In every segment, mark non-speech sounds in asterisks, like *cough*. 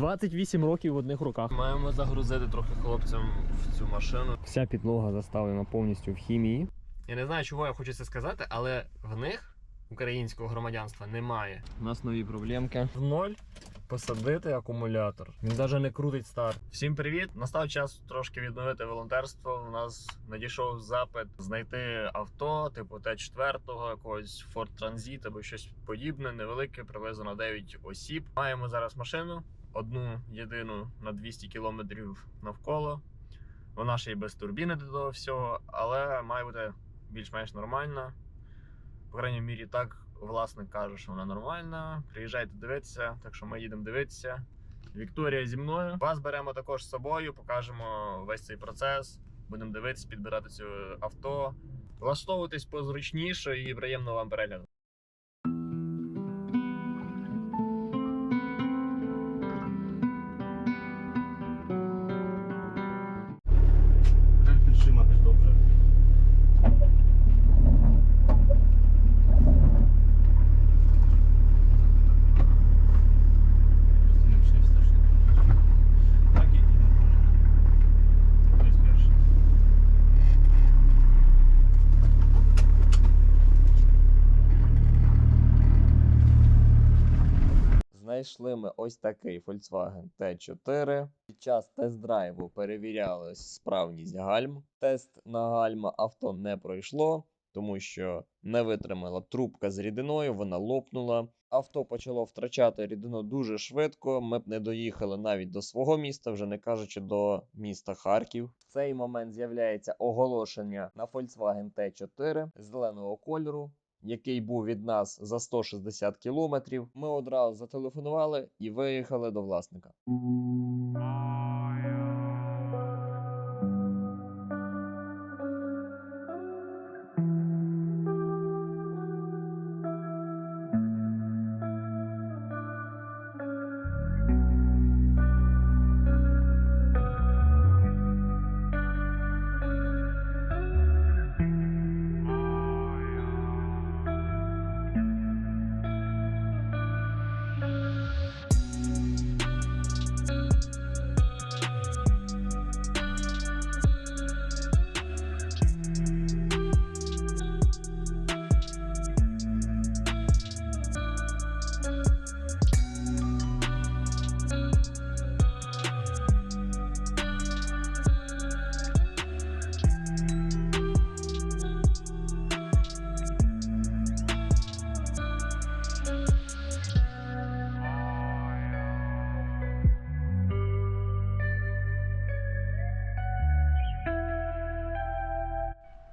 28 років в одних руках. Маємо загрузити трохи хлопцям в цю машину. Вся підлога заставлена повністю в хімії. Я не знаю, чого я хочу це сказати, але в них українського громадянства немає. У нас нові проблемки. В ноль посадити акумулятор. Він навіть не крутить старт. Всім привіт! Настав час трошки відновити волонтерство. У нас надійшов запит знайти авто, типу Т4, якогось Ford Transit або щось подібне, невелике, приблизно на 9 осіб. Маємо зараз машину, одну єдину на 200 кілометрів навколо. Вона ще й без турбіни до того всього, але має бути більш-менш нормальна. По крайній мірі, так власник каже, що вона нормальна. Приїжджайте дивитися, так що ми їдемо дивитися. Вікторія зі мною. Вас беремо також з собою, покажемо весь цей процес. Будемо дивитися, підбирати цю авто. Влаштовуватись позручніше і приємно вам перегляду. Знайшли ми ось такий Volkswagen T4. Під час тест-драйву перевіряли справність гальм. Тест на гальма авто не пройшло, тому що не витримала трубка з рідиною, вона лопнула. Авто почало втрачати рідину дуже швидко. Ми б не доїхали навіть до свого міста, вже не кажучи до міста Харків. В цей момент з'являється оголошення на Volkswagen T4 зеленого кольору який був від нас за 160 кілометрів. Ми одразу зателефонували і виїхали до власника.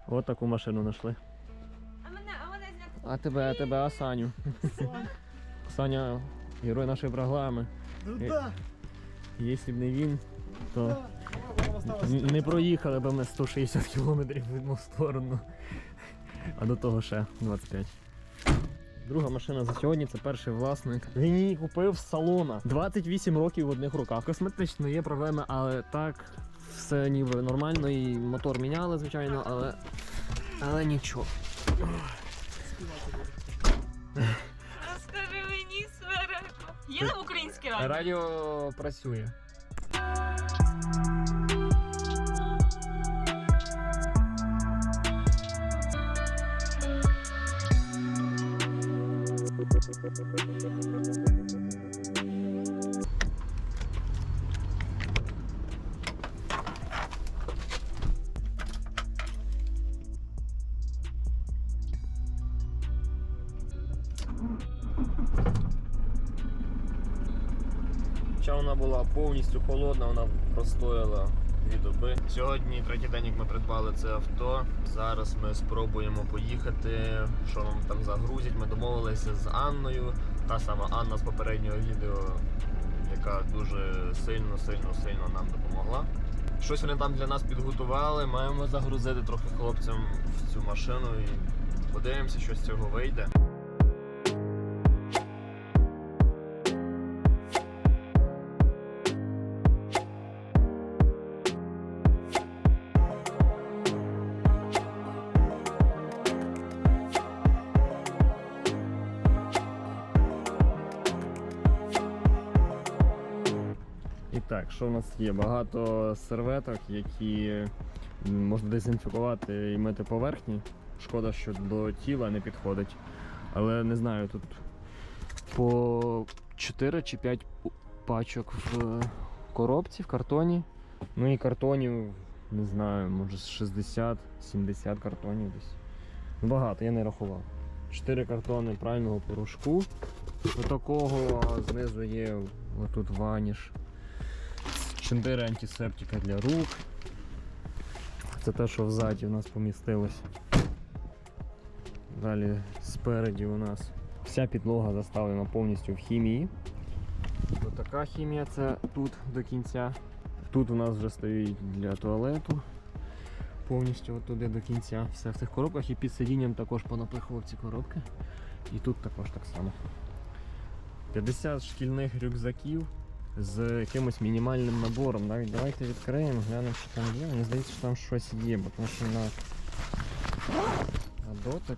От таку машину знайшли. А мене, а мене зняти. А тебе, а тебе, а Саню. Саня, герой нашої програми. Ну так. да, Якщо б не він, то не проїхали б ми 160 кілометрів в одну сторону. А до того ще 25. Друга машина за сьогодні це перший власник. Він її купив з салона. 28 років в одних руках. Косметично є проблеми, але так все ніби нормально. І мотор міняли, звичайно, але, але нічого. Розкажи мені Свереко. Є на українське радіо? Радіо працює. Хоча вона була повністю холодна, вона простояла дві доби. Сьогодні третій день, як ми придбали це авто. Зараз ми спробуємо поїхати. Що нам там загрузять. Ми домовилися з Анною. Та сама Анна з попереднього відео, яка дуже сильно, сильно, сильно нам допомогла. Щось вони там для нас підготували. Маємо загрузити трохи хлопцям в цю машину і подивимося, що з цього вийде. І так, що в нас є? Багато серветок, які можна дезінфікувати і мити поверхні. Шкода, що до тіла не підходить. Але не знаю, тут по 4 чи 5 пачок в коробці, в картоні. Ну і картонів, не знаю, може 60-70 картонів десь. Ну, Багато, я не рахував. 4 картони прального порошку. Отакого знизу є отут ваніш. 4 антисептика для рук. Це те, що взаді у нас помістилось. Далі спереді у нас вся підлога заставлена повністю в хімії. Ось така хімія це тут до кінця. Тут у нас вже стоїть для туалету. Повністю от туди до кінця. Все в цих коробках і під сидінням також понапихував ці коробки. І тут також так само. 50 шкільних рюкзаків з якимось мінімальним набором. Навіть давайте відкриємо, глянемо, що там є. Мені здається, що там щось є, бо тому що на, на дотик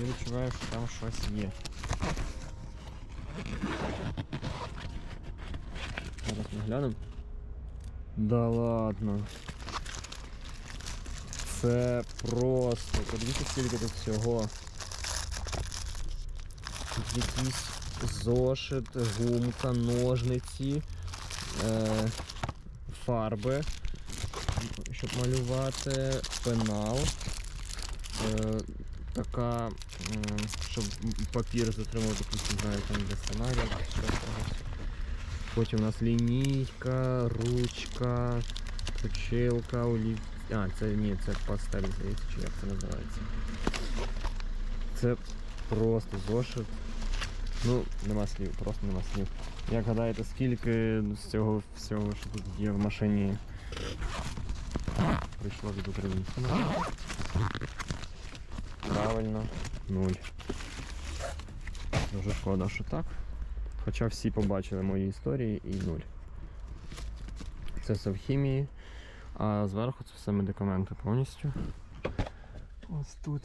я відчуваю, що там щось є. Зараз ми глянемо. Да ладно. Це просто. Подивіться, скільки тут всього. Тут якийсь зошит, гумка, ножниці, е, фарби, щоб малювати, пенал. Е, така, щоб папір затримувати, знаю, там для сценарію. Потім у нас лінійка, ручка, точилка, олів... А, це ні, це пастель, здається, чи як це називається. Це просто зошит. Ну, нема слів, просто нема слів. Як гадаєте, скільки з цього всього, що тут є в машині, прийшло від українців? Правильно, нуль. Дуже шкода, що так. Хоча всі побачили мої історії і нуль. Це все в хімії, а зверху це все медикаменти повністю. Ось тут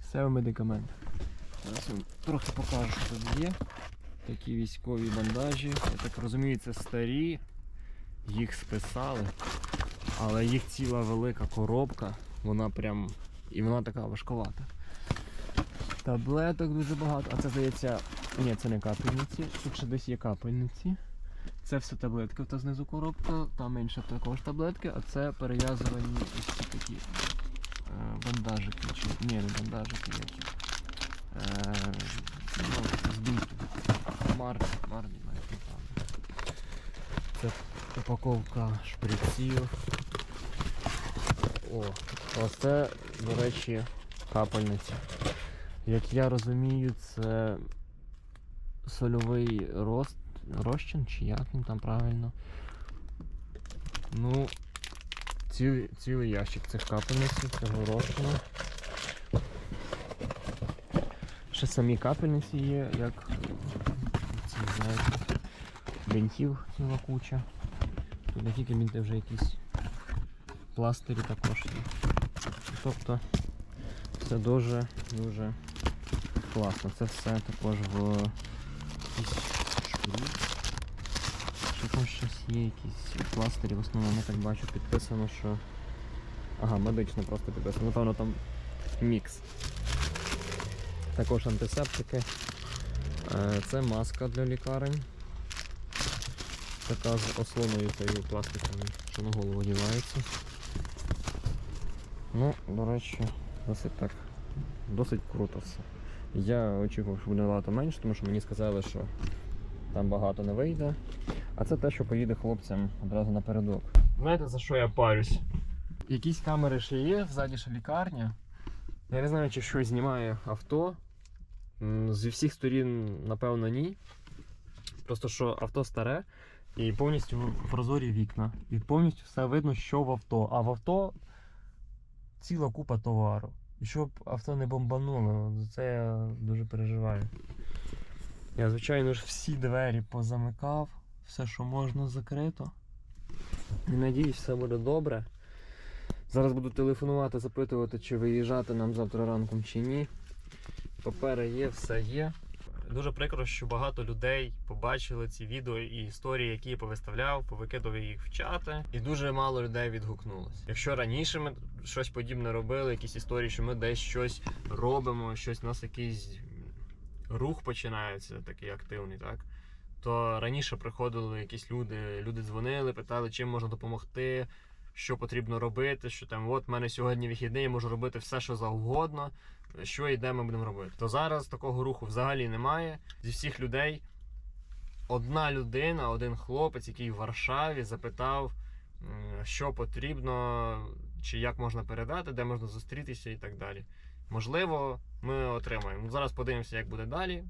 все в медикаментах. Зараз вам трохи покажу, що тут є. Такі військові бандажі. Я так розумію, це старі. Їх списали. Але їх ціла велика коробка. Вона прям. І вона така важковата. Таблеток дуже багато. А це здається. Ні, це не капельниці. Тут ще десь є капельниці. Це все таблетки, та знизу коробка, там інша також таблетки, а це перев'язувані ось такі е, бандажики. Чи... Ні, не бандажики які. Е, ну, марні навіть неправда. Це упаковка шприців. О, оце, до речі, капельниця. Як я розумію, це сольовий рост, розчин, чи як він там правильно. Ну, цілий, цілий ящик цих капельниць, цього розчину. Ще самі капельниці є, як ці, знаєте, бинтів ціла куча. Тут не тільки бінти, вже якісь пластирі також є. Тобто це дуже дуже класно. Це все також в якійсь шкурі. Що там щось є, якісь пластирі, в основному я так бачу, підписано, що. Ага, медично просто підписано. Напевно там мікс. Також антисептики. Е, Це маска для лікарень. Така з ослоною цією пластиковою, що на голову одягається. Ну, до речі, досить так. Досить круто все. Я очікував, що буде набагато менше, тому що мені сказали, що там багато не вийде. А це те, що поїде хлопцям одразу напередок. Знаєте, за що я парюсь? Якісь камери ще є, ззаді ще лікарня. Я не знаю, чи щось знімає авто. Зі всіх сторін, напевно, ні. Просто що авто старе і повністю прозорі вікна. І повністю все видно, що в авто. А в авто ціла купа товару. І щоб авто не бомбануло, це я дуже переживаю. Я, звичайно ж, всі двері позамикав, все, що можна, закрито. І надіюсь, все буде добре. Зараз буду телефонувати, запитувати, чи виїжджати нам завтра ранком чи ні. Папери є, все є. Дуже прикро, що багато людей побачили ці відео і історії, які я повиставляв, повикидав їх в чати, і дуже мало людей відгукнулося. Якщо раніше ми щось подібне робили, якісь історії, що ми десь щось робимо, щось у нас якийсь рух починається, такий активний, так. То раніше приходили якісь люди, люди дзвонили, питали, чим можна допомогти, що потрібно робити, що там, от в мене сьогодні вихідний, я можу робити все, що завгодно, що і де ми будемо робити. То зараз такого руху взагалі немає. Зі всіх людей одна людина, один хлопець, який в Варшаві запитав, що потрібно, чи як можна передати, де можна зустрітися і так далі. Можливо, ми отримаємо. Ну, Зараз подивимося, як буде далі.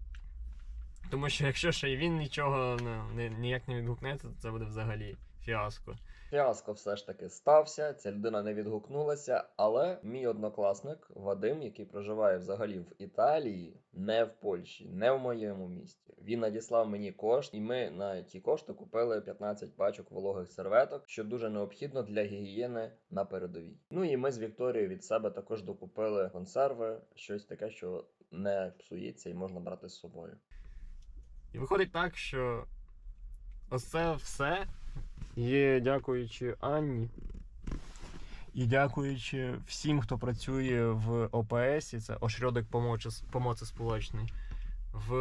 Тому що якщо ще й він нічого ну, ніяк не відгукнеться, то це буде взагалі фіаско. Фіаско все ж таки стався, ця людина не відгукнулася, але мій однокласник Вадим, який проживає взагалі в Італії, не в Польщі, не в моєму місті. Він надіслав мені кошти, і ми на ті кошти купили 15 пачок вологих серветок, що дуже необхідно для гігієни на передовій. Ну і ми з Вікторією від себе також докупили консерви, щось таке, що не псується і можна брати з собою. І виходить так, що ось це все є дякуючи Анні. І дякуючи всім, хто працює в ОПС, це Ошрьодик помочі, помоці сполучний, в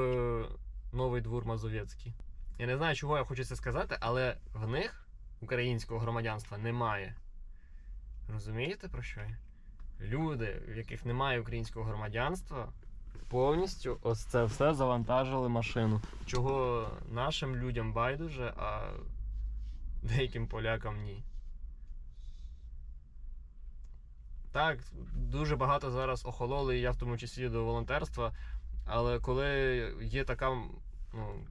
Новий Двор Мазовецький. Я не знаю, чого я хочу це сказати, але в них українського громадянства немає. Розумієте про що? Люди, в яких немає українського громадянства, повністю ось це все завантажили машину. Чого нашим людям байдуже, а деяким полякам ні. Так, дуже багато зараз охололи, і я в тому числі до волонтерства. Але коли є така ну,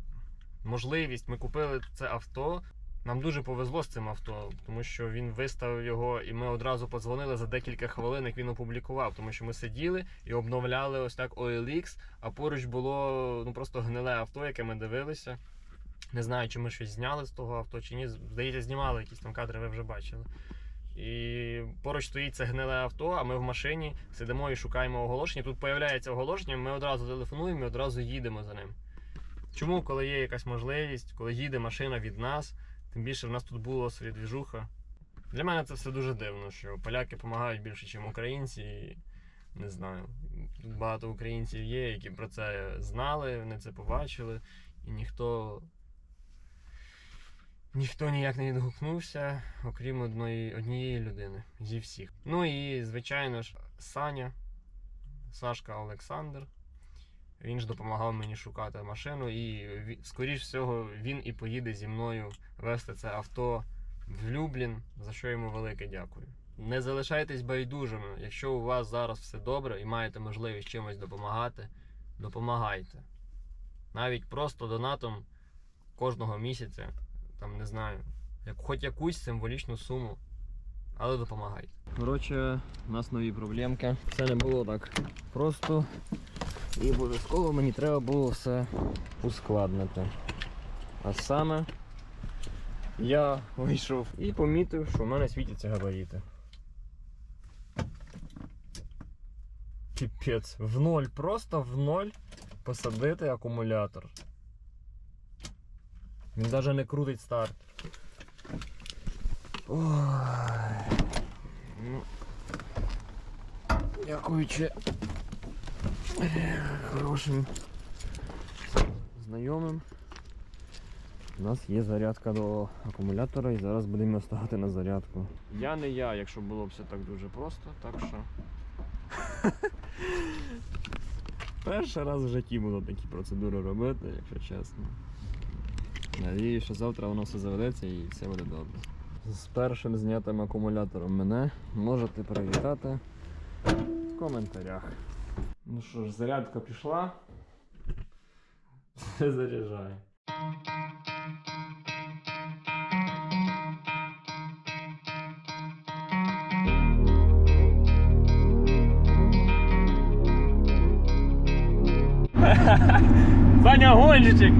можливість, ми купили це авто. Нам дуже повезло з цим авто, тому що він виставив його, і ми одразу подзвонили за декілька хвилин, як він опублікував. Тому що ми сиділи і обновляли ось так OLX, а поруч було ну просто гниле авто, яке ми дивилися. Не знаю, чи ми щось зняли з того авто, чи ні. Здається, знімали якісь там кадри, ви вже бачили. І поруч стоїть це гниле авто, а ми в машині сидимо і шукаємо оголошення. Тут появляється оголошення, ми одразу телефонуємо і одразу їдемо за ним. Чому, коли є якась можливість, коли їде машина від нас, тим більше в нас тут була своя двіжуха. Для мене це все дуже дивно, що поляки допомагають більше, ніж українці. Не знаю. Тут багато українців є, які про це знали, вони це побачили, і ніхто. Ніхто ніяк не відгукнувся, окрім одної, однієї людини зі всіх. Ну і, звичайно ж, Саня, Сашка Олександр. Він ж допомагав мені шукати машину, і скоріш всього він і поїде зі мною вести це авто в Люблін, за що йому велике дякую. Не залишайтесь байдужими. Якщо у вас зараз все добре і маєте можливість чимось допомагати, допомагайте. Навіть просто донатом кожного місяця, там не знаю, як, хоч якусь символічну суму, але допомагайте. Коротше, у нас нові проблемки. Це не було так просто. І обов'язково мені треба було все ускладнити. А саме я вийшов і помітив, що в мене світяться габаріти. Піпець, в ноль, просто в ноль посадити акумулятор. Він навіть не крутить старт. Ой. Ну, дякуючи хорошим знайомим. У нас є зарядка до акумулятора і зараз будемо ставити на зарядку. Я не я, якщо було б все так дуже просто, так що. *laughs* Перший раз в житті буду такі процедури робити, якщо чесно. Надіюсь, що завтра воно все заведеться і все буде добре. З першим знятим акумулятором мене можете привітати в коментарях. Ну що ж, зарядка пішла. *laughs* Все заряджає. Саня гонщик!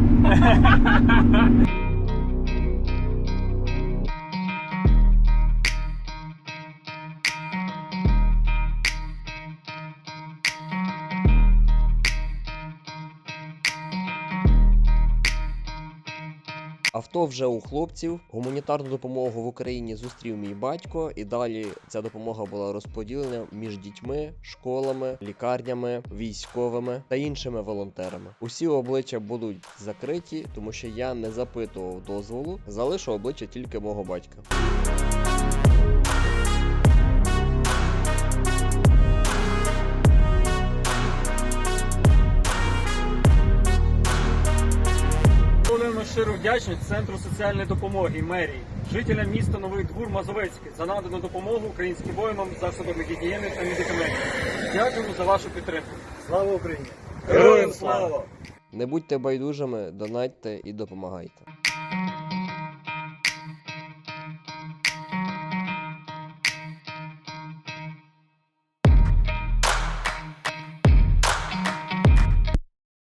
АТО вже у хлопців. Гуманітарну допомогу в Україні зустрів мій батько, і далі ця допомога була розподілена між дітьми, школами, лікарнями, військовими та іншими волонтерами. Усі обличчя будуть закриті, тому що я не запитував дозволу, залишу обличчя тільки мого батька. Висловлюємо щиру вдячність Центру соціальної допомоги мерії, жителям міста Новий Двор Мазовецький за надану допомогу українським воїнам засобами гігієни та медикаментів. Дякуємо за вашу підтримку. Слава Україні! Героям слава! Не будьте байдужими, донатьте і допомагайте.